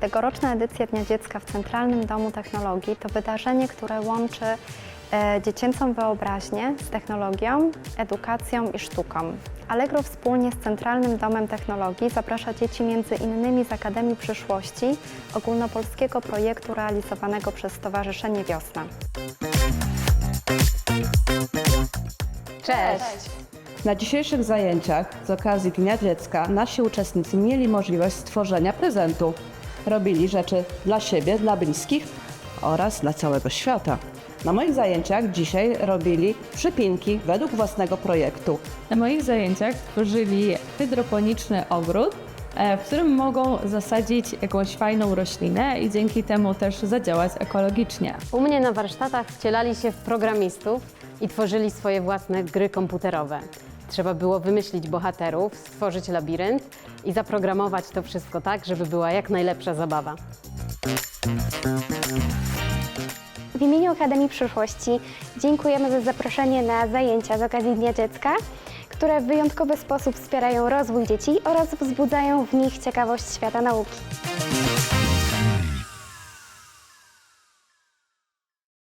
Tegoroczna edycja Dnia Dziecka w Centralnym Domu Technologii to wydarzenie, które łączy e, dziecięcą wyobraźnię z technologią, edukacją i sztuką. Allegro wspólnie z Centralnym Domem Technologii zaprasza dzieci między innymi z Akademii Przyszłości, ogólnopolskiego projektu realizowanego przez Stowarzyszenie Wiosna. Cześć! Na dzisiejszych zajęciach z okazji Dnia Dziecka nasi uczestnicy mieli możliwość stworzenia prezentu. Robili rzeczy dla siebie, dla bliskich oraz dla całego świata. Na moich zajęciach dzisiaj robili przypinki według własnego projektu. Na moich zajęciach tworzyli hydroponiczny ogród, e, w którym mogą zasadzić jakąś fajną roślinę i dzięki temu też zadziałać ekologicznie. U mnie na warsztatach wcielali się w programistów i tworzyli swoje własne gry komputerowe. Trzeba było wymyślić bohaterów, stworzyć labirynt i zaprogramować to wszystko tak, żeby była jak najlepsza zabawa. W imieniu Akademii Przyszłości dziękujemy za zaproszenie na zajęcia z okazji Dnia Dziecka, które w wyjątkowy sposób wspierają rozwój dzieci oraz wzbudzają w nich ciekawość świata nauki.